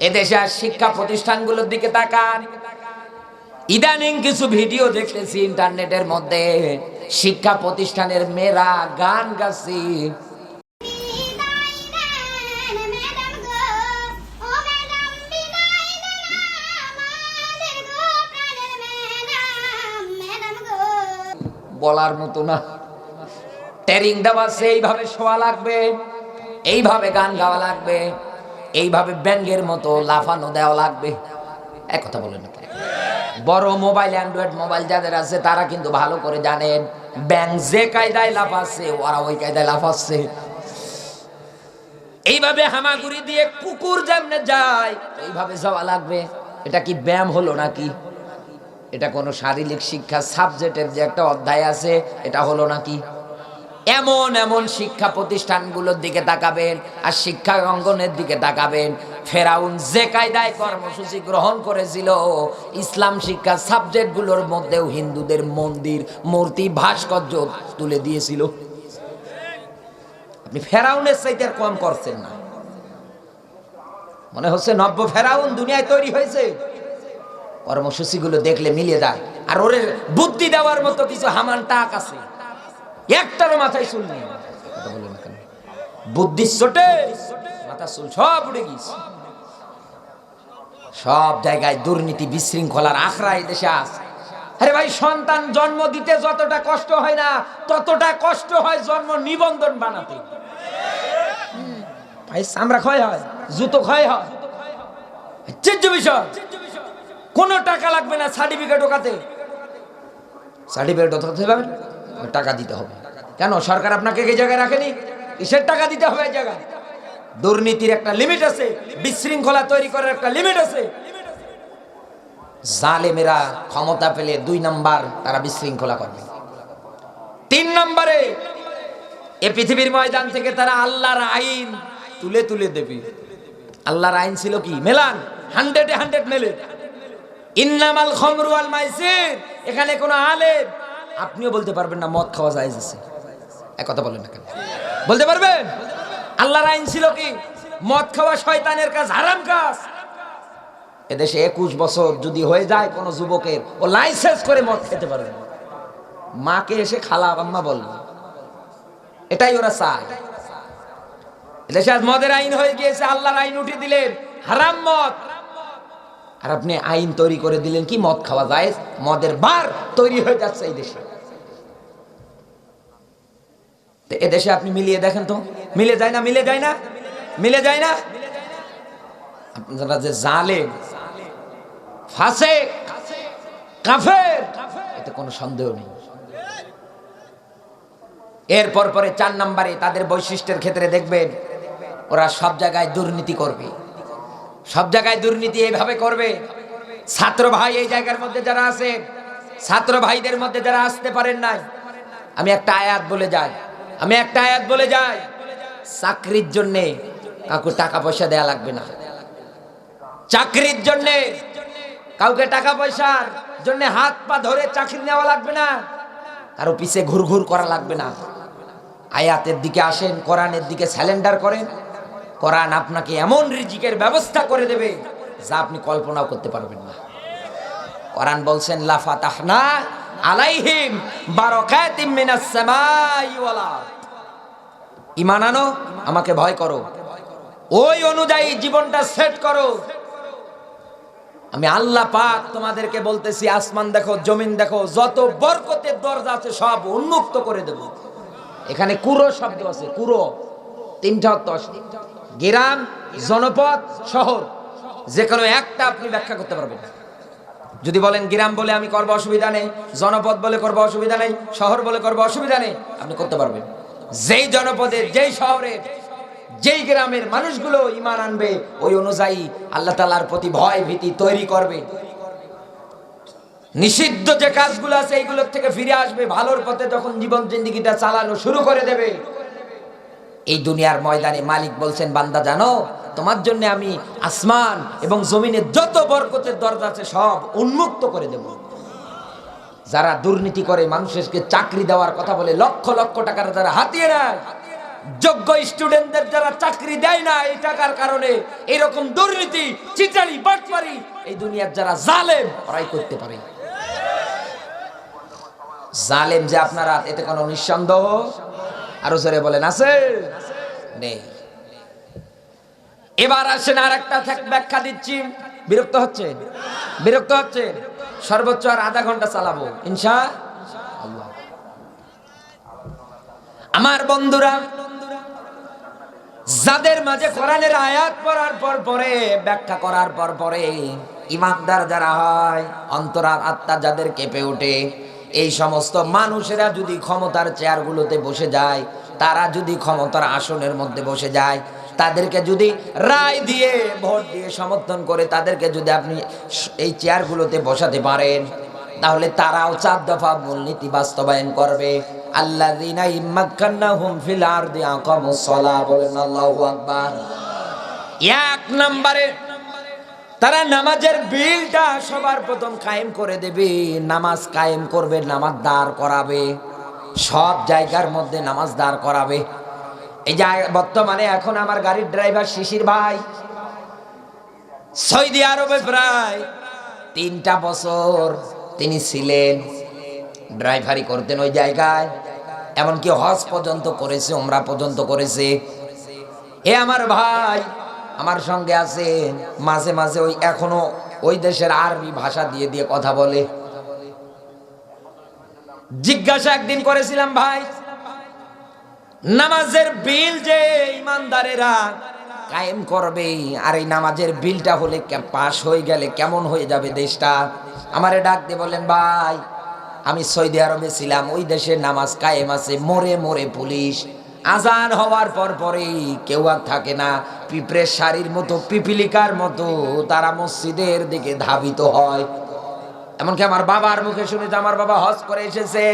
এদেশে আর শিক্ষা প্রতিষ্ঠানগুলোর দিকে তাকান। ইদানিং কিছু ভিডিও দেখেছি ইন্টারনেটের মধ্যে। শিক্ষা প্রতিষ্ঠানের মেয়েরা গান গাছি বলার মতো না। টেরিং দেওয়া আছে, এইভাবে শোয়া লাগবে। এইভাবে গান গাওয়া লাগবে। এইভাবে ব্যাঙ্গের মতো লাফানো দেওয়া লাগবে। এক কথা বলেন না? বড় মোবাইল, অ্যান্ড্রয়েড মোবাইল যাদের আছে, তারা কিন্তু ভালো করে জানেন ব্যাংক যে কায়দায় লাফাচ্ছে, ওরা ওই কায়দায় লাফাচ্ছে। এইভাবে হামাগুড়ি দিয়ে কুকুর যেমনে যায়, এইভাবে যাওয়া লাগবে। এটা কি ব্যায়াম হলো নাকি? এটা কোনো শারীরিক শিক্ষা, সাবজেক্টের যে একটা অধ্যায় আছে, এটা হলো নাকি? এমন এমন শিক্ষা প্রতিষ্ঠানগুলোর দিকে তাকাবেন আর শিক্ষা অঙ্গনের দিকে তাকাবেন। ফেরাউন যে কায়দায় কর্মসূচি গ্রহণ করেছিল, ইসলাম শিক্ষা সাবজেক্টগুলোর মধ্যেও হিন্দুদের মন্দির, মূর্তি, ভাস্কর্য তুলে দিয়েছিল। আপনি ফেরাউনের চাইতে আর কম করছেন না। মনে হচ্ছে নব্য ফেরাউন দুনিয়ায় তৈরি হয়েছে। কর্মসূচিগুলো দেখলে মিলিয়ে যায়। আর ওরে বুদ্ধি দেওয়ার মতো কিছু হামান টাক আছে। একটারও মাথায় চুল নেই। কথা বলে কেন? বুদ্ধির চোটে মাথা চুল সব উড়ে গিয়েছে। সব জায়গায় দুর্নীতি বিশৃঙ্খলার আখড়া দেশে আছে। আরে ভাই, সন্তান জন্ম দিতে যতটা কষ্ট হয় না, ততটা কষ্ট হয় জন্ম নিবন্ধন বানাতে। ভাই, চামড়া ক্ষয় হয়, জুতো ক্ষয় হয়। আশ্চর্য বিষয়। কোনো টাকা লাগবে না সার্টিফিকেট ওকাতে সার্টিফিকেট ওকাতে পাবেন টাকা দিতে হবে। কেন? সরকার আপনাকে এই জায়গায় রাখেনি? কিসের টাকা দিতে হবে এই জায়গায়? দুর্নীতির একটা লিমিট আছে, বিশৃঙ্খলা তৈরি করার একটা লিমিট আছে। জালেমেরা ক্ষমতা পেলে দুই নাম্বার তারা বিশৃঙ্খলা করবে। তিন নম্বরে, এ পৃথিবীর ময়দান থেকে তারা আল্লাহর আইন তুলে তুলে দেবে। আল্লাহর আইন ছিল কি? মেলান হান্ড্রেডে হান্ড্রেড মেলে। ইন্নামাল খমরু আল মাইসির, এখানে কোনো আলেম আপনিও বলতে পারবেন না, মদ খাওয়া যায় আছে। এক কথা বলেন না কেন? বলতে পারবেন? আল্লাহর আইন ছিল কি? মদ খাওয়া শয়তানের কাজ, হারাম কাজ। এদেশে একুশ বছর যদি হয়ে যায়, কোনো যুবকের, ও লাইসেন্স করে মদ খেতে পারবে মাকে এসে খালা, আম্মা বলবে এটাই ওরা চায়। এদেশে আজ মদের আইন হয়ে গিয়েছে, আল্লাহর আইন উঠে দিলেন, হারাম মদ। আর আপনি আইন তৈরি করে দিলেন কি, মদ খাওয়া যায়? মদের বার তৈরি হয়ে যাচ্ছে এই দেশে। এদেশে আপনি মিলিয়ে দেখেন তো। মিলে যায় না, মিলে যায় না? মিলে যায় না? আপনারা যে জালেম, ফাসে, কাফের, এতে কোনো সন্দেহ নেই। এরপর পরে চার নম্বরে তাদের বৈশিষ্ট্যের ক্ষেত্রে দেখবেন, ওরা সব জায়গায় দুর্নীতি করবে। সব জায়গায় দুর্নীতি এইভাবে করবে। ছাত্র ভাই এই জায়গার মধ্যে যারা আছে, ছাত্র ভাইদের মধ্যে যারা আসতে পারেন নাই, আমি একটা আয়াত বলে যাই। আমি একটা আয়াত বলে যাই, চাকরির জন্যে কাউকে টাকা পয়সা দেয়া লাগবে না। চাকরির জন্যে কাউকে টাকা পয়সার জন্য হাত পা ধরে চাকরি নেওয়া লাগবে না। কারও পিছে ঘুর ঘুর করা লাগবে না। আয়াতের দিকে আসেন, কোরআনের দিকে স্যালেন্ডার করেন। কোরআন আপনাকে এমন রিজিকের ব্যবস্থা করে দেবে যা আপনি কল্পনাও করতে পারবেন না। কোরআন বলছেন লাফাতাহনা আলাইহিম বারাকাতিম মিনাস সামাই আনো, আমাকে ভয় করো। ওই অনুযায়ী জীবনটা সেট করো। আমি আল্লাহ পাক তোমাদেরকে বলতেছি, আসমান দেখো, জমিন দেখো, যত বরকতের দরজা আছে সব উন্মুক্ত করে দেব। এখানে কুরো শব্দ আছে, কুরো। তিনটা অর্থ আছে। গ্রাম, জনপদ, শহর। যে কোনো একটা আপনি ব্যাখ্যা করতে পারবেন। যদি বলেন গ্রাম বলে আমি করব অসুবিধা নেই, জনপদ বলে করব অসুবিধা নেই, শহর বলে করব অসুবিধা নেই, আপনি করতে পারবেন। যেই জনপদের, যেই শহরের, যেই গ্রামের মানুষগুলো ইমান আনবে, ওই অনুযায়ী আল্লাহ তালার প্রতি ভয় ভীতি তৈরি করবে। নিষিদ্ধ যে কাজগুলো আছে, এইগুলোর থেকে ফিরে আসবে, ভালোর পথে যখন জীবন জিন্দিগিটা চালানো শুরু করে দেবে। এই দুনিয়ার ময়দানে মালিক বলছেন, বান্দা, জানো, তোমার জন্য আমি আসমান এবং জমিনে যত বরকতের দরজা আছে সব উন্মুক্ত করে দেব। যারা দুর্নীতি করে, মানুষকে চাকরি দেওয়ার কথা বলে, লক্ষ লক্ষ টাকার যারা হাতিয়ে নেয়, যোগ্য স্টুডেন্টদের যারা চাকরি দেয় না, এই টাকার কারণে এরকম দুর্নীতি, চিটারি, বাটপারি এই দুনিয়ার যারা জালেম, ওরাই করতে পারে। জালেম যে আপনারা, এতে কোনো নিঃসন্দেহ? আরও জোরে বলেন, আছে? নেই। এবার আসেন আর একটা ব্যাখ্যা দিচ্ছি। বিরক্ত হচ্ছে? বিরক্ত হচ্ছে? সর্বোচ্চ আর আধা ঘণ্টা চালাবো, ইনশা আমার বন্ধুরা, যাদের মাঝে কোরআনের আয়াত পড়ার পর পরে, ব্যাখ্যা করার পর পরে, ইমানদার যারা হয়, অন্তরার আত্মা যাদের কেঁপে ওঠে এই সমস্ত মানুষেরা যদি ক্ষমতার চেয়ারগুলোতে বসে যায়, তারা যদি ক্ষমতার আসনের মধ্যে বসে যায়, তাদেরকে যদি রায় দিয়ে, ভোট দিয়ে সমর্থন করে, তাদেরকে যদি আপনি এই চেয়ারগুলোতে বসাতে পারেন, তাহলে তারাও চার দফা মূলনীতি বাস্তবায়ন করবে। আল্লাহ এক নম্বরে তারা নামাজের বিলটা সবার প্রথম কায়েম করে দেবে। নামাজ কায়েম করবে, নামাজ দাঁড় করাবে। সব জায়গার মধ্যে নামাজ দাঁড় করাবে। এই যে বর্তমানে এখন আমার গাড়ির ড্রাইভার শিশির ভাই। সৌদি আরবে প্রায় তিনটা বছর তিনি ছিলেন। ড্রাইভারি করতেন ওই জায়গায়। এমনকি হজ পর্যন্ত করেছে ওমরা পর্যন্ত করেছে। এ আমার ভাই আমার সঙ্গে আছে, মাঝে মাঝে ওই এখনও ওই দেশের আরবি ভাষা দিয়ে দিয়ে কথা বলে। জিজ্ঞাসা একদিন করেছিলাম, ভাই, নামাজের বিল যে ইমানদারেরা কায়েম করবে, আর এই নামাজের বিলটা হলে পাশ হয়ে গেলে কেমন হয়ে যাবে দেশটা? আমারে ডাক দিয়ে বলেন ভাই, আমি সৌদি আরবে ছিলাম, ওই দেশে নামাজ কায়েম আছে, মোরে মোরে পুলিশ আজান হওয়ার পর পরেই কেউ আর থাকে না। পিঁপড়ের শাড়ির মতো, পিপিলিকার মতো তারা মসজিদের দিকে ধাবিত হয়। এমনকি আমার বাবার মুখে শুনে আমার বাবা হজ করে এসেছে।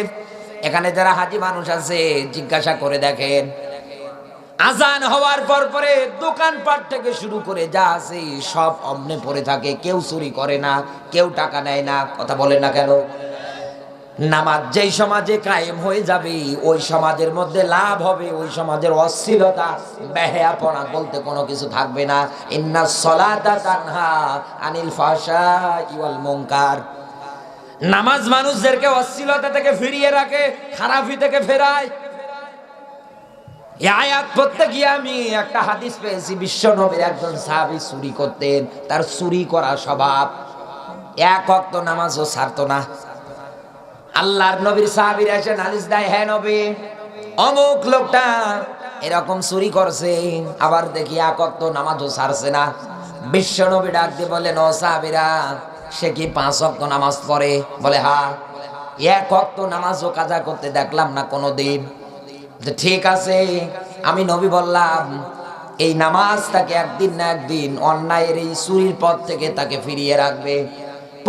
এখানে যারা হাজি মানুষ আছে, জিজ্ঞাসা করে দেখেন। আজান হওয়ার পর পরে দোকানপাট থেকে শুরু করে যা আছে সব অমনে পড়ে থাকে। কেউ চুরি করে না, কেউ টাকা নেয় না, কথা বলে না কেন? নামাজ যেই সমাজে কায়েম হয়ে যাবে, ওই সমাজের মধ্যে লাভ হবে, ওই সমাজের অস্থিরতা বেহায়াপনা বলতে কোনো কিছু থাকবে না। ইন্না সলাতা তানহা আনিল ফাশা ইওয়াল মুনকার। নামাজ মানুষদেরকে অশ্লীলতা থেকে ফিরিয়ে রাখে, খারাপি থেকে ফেরায়। এই আয়াত পড়তে গিয়ে আমি একটা হাদিস পেয়েছি, বিশ্ব নবীর একজন সাহাবী চুরি করতেন, তার চুরি করা স্বভাব। এক অক্ত নামাজও ছাড়তো না। আল্লাহর নবীর সাহাবীর এসে নালিশ দেয় হ্যাঁ নবী, অমুক লোকটা এরকম চুরি করছে, আবার দেখি এক অক্ত নামাজও ছাড়ছে না। বিশ্ব নবী ডাক দিয়ে বলেন ও সাহাবীরা, সে কি পাঁচ অক্ত নামাজ পড়ে? বলে হ্যাঁ এক অক্ত নামাজও কাজা করতে দেখলাম না কোনো দিন ঠিক আছে, আমি নবী বললাম, এই নামাজ তাকে একদিন না একদিন অন্যায়ের এই চুরির পথ থেকে তাকে ফিরিয়ে রাখবে।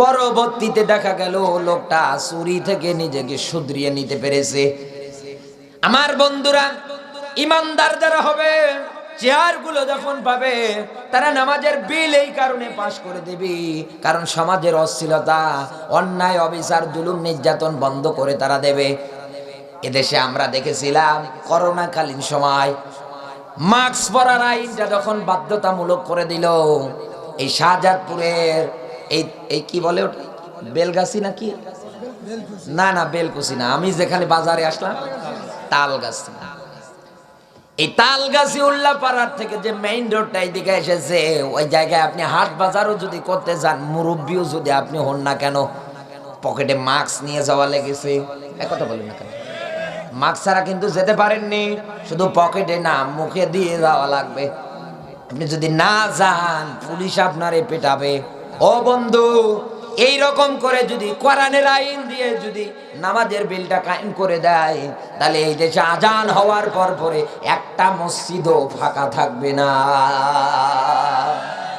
পরবর্তীতে দেখা গেল লোকটা চুরি থেকে নিজেকে শুধরিয়ে নিতে পেরেছে। আমার বন্ধুরা, ইমানদার যারা হবে চেয়ারগুলো যখন পাবে, তারা নামাজের বিল এই কারণে পাশ করে দেবে। কারণ সমাজের অশ্লীলতা, অন্যায়, অবিচার, জুলুম, নির্যাতন বন্ধ করে তারা দেবে। এদেশে আমরা দেখেছিলাম, করোনাকালীন সময় মাস্ক পরার আইনটা যখন বাধ্যতামূলক করে দিল, এই শাহজাদপুরের এই এই কি বলে ওটা? বেলগাছি নাকি? না না, বেলকুচি না। আমি যেখানে বাজারে আসলাম, তালগাছি। এই তালগাছি উল্লা পাড়ার থেকে যে মেইন রোডটা এইদিকে এসেছে, ওই জায়গায় আপনি হাট বাজারও যদি করতে যান, মুরব্বিও যদি আপনি হন না কেন, পকেটে মাস্ক নিয়ে যাওয়া লেগেছে। এক কথা বলেন না কেন? মাস্ক ছাড়া কিন্তু যেতে পারেননি, শুধু পকেটে না, মুখে দিয়ে যাওয়া লাগবে। আপনি যদি না যান, পুলিশ আপনারে পেটাবে। ও বন্ধু এই রকম করে যদি কোরআনের আইন দিয়ে যদি নামাজের বিলটা কায়েম করে দেয়, তাহলে এই দেশে আজান হওয়ার পর পরে একটা মসজিদও ফাঁকা থাকবে না।